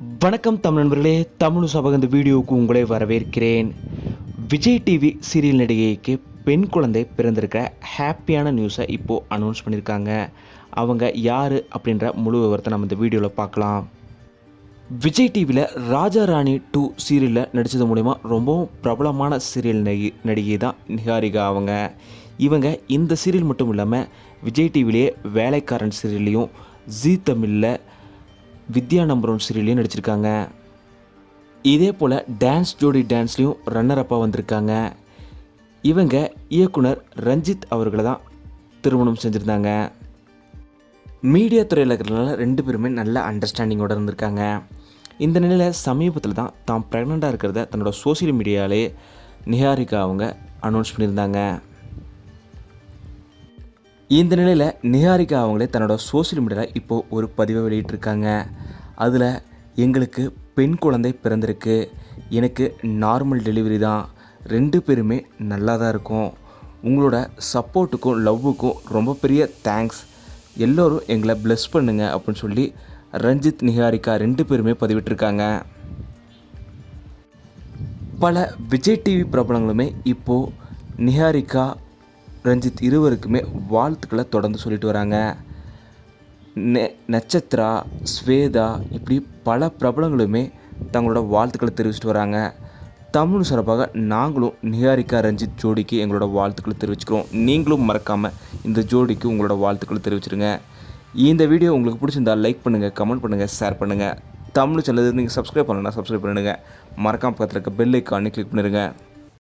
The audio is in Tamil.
வணக்கம் தமிழ் நண்பர்களே தமிழ் சபக இந்த வீடியோவுக்கு உங்களை வரவேற்கிறேன். விஜய் டிவி சீரியல் நடிகைக்கு பெண் குழந்தை பிறந்திருக்க ஹாப்பியான நியூஸை இப்போது அனௌன்ஸ் பண்ணியிருக்காங்க அவங்க யார் அப்படின்ற முழு விவரத்தை நம்ம இந்த வீடியோவில் பார்க்கலாம். விஜய் டிவியில் ராஜா ராணி டூ சீரியலில் நடித்தது மூலிமா ரொம்பவும் பிரபலமான சீரியல் நடிகை நடிகை தான் நிகாரிகா அவங்க. இவங்க இந்த சீரியல் மட்டும் இல்லாமல் விஜய் டிவிலேயே வேலைக்காரன் சீரியல்லையும் ஜீ தமிழில் வித்யா நம்பர் ஒன் சீரியல்லையும் நடிச்சிருக்காங்க. இதே போல் டான்ஸ் ஜோடி டான்ஸ்லேயும் ரன்னர் அப்பாக வந்திருக்காங்க. இவங்க இயக்குனர் ரஞ்சித் அவர்களை தான் திருமணம் செஞ்சுருந்தாங்க. மீடியா துறையில் இருக்கிறதுனால ரெண்டு பேருமே நல்ல அண்டர்ஸ்டாண்டிங்கோடு இருந்திருக்காங்க. இந்த நிலையில் சமீபத்தில் தான் தாம் ப்ரெக்னெண்ட்டாக இருக்கிறத தன்னோட சோஷியல் மீடியாவிலே நிஹாரிகா அவங்க அனௌன்ஸ் பண்ணியிருந்தாங்க. இந்த நிலையில் நிஹாரிகா அவங்களே தன்னோட சோஷியல் மீடியாவில் இப்போது ஒரு பதிவை வெளியிட்டிருக்காங்க. அதில் எங்களுக்கு பெண் குழந்தை பிறந்திருக்கு. எனக்கு நார்மல் டெலிவரி தான். ரெண்டு பேருமே நல்லா தான் இருக்கும். உங்களோட சப்போர்ட்டுக்கும் லவ்வுக்கும் ரொம்ப பெரிய தேங்க்ஸ் எல்லோரும் எங்களை ப்ளெஸ் பண்ணுங்க அப்படின்னு சொல்லி ரஞ்சித் நிஹாரிகா ரெண்டு பேருமே பதிவிட்டிருக்காங்க. பல விஜய் டிவி பிரபலங்களுமே இப்போது நிஹாரிகா ரஞ்சித் இருவருக்குமே வாழ்த்துக்களை தொடர்ந்து சொல்லிட்டு வராங்க. நெ நட்சத்திரா ஸ்வேதா இப்படி பல பிரபலங்களுமே தங்களோட வாழ்த்துக்களை தெரிவிச்சிட்டு வராங்க. தமிழ் சார்பாக நாங்களும் நிஹாரிகா ரஞ்சித் ஜோடிக்கு எங்களோட வாழ்த்துக்களை தெரிவிச்சுக்கிறோம். நீங்களும் மறக்காமல் இந்த ஜோடிக்கு உங்களோட வாழ்த்துக்களை தெரிவிச்சிருங்க. இந்த வீடியோ உங்களுக்கு பிடிச்சிருந்தா லைக் பண்ணுங்கள் கமெண்ட் பண்ணுங்கள் ஷேர் பண்ணுங்கள் தமிழ் சேனல் நீங்கள் சப்ஸ்கிரைப் பண்ணலன்னா சப்ஸ்கிரைப் பண்ணிடுங்க. மறக்காம பக்கத்தில் இருக்க பெல் ஐக்கானே கிளிக் பண்ணிடுங்க.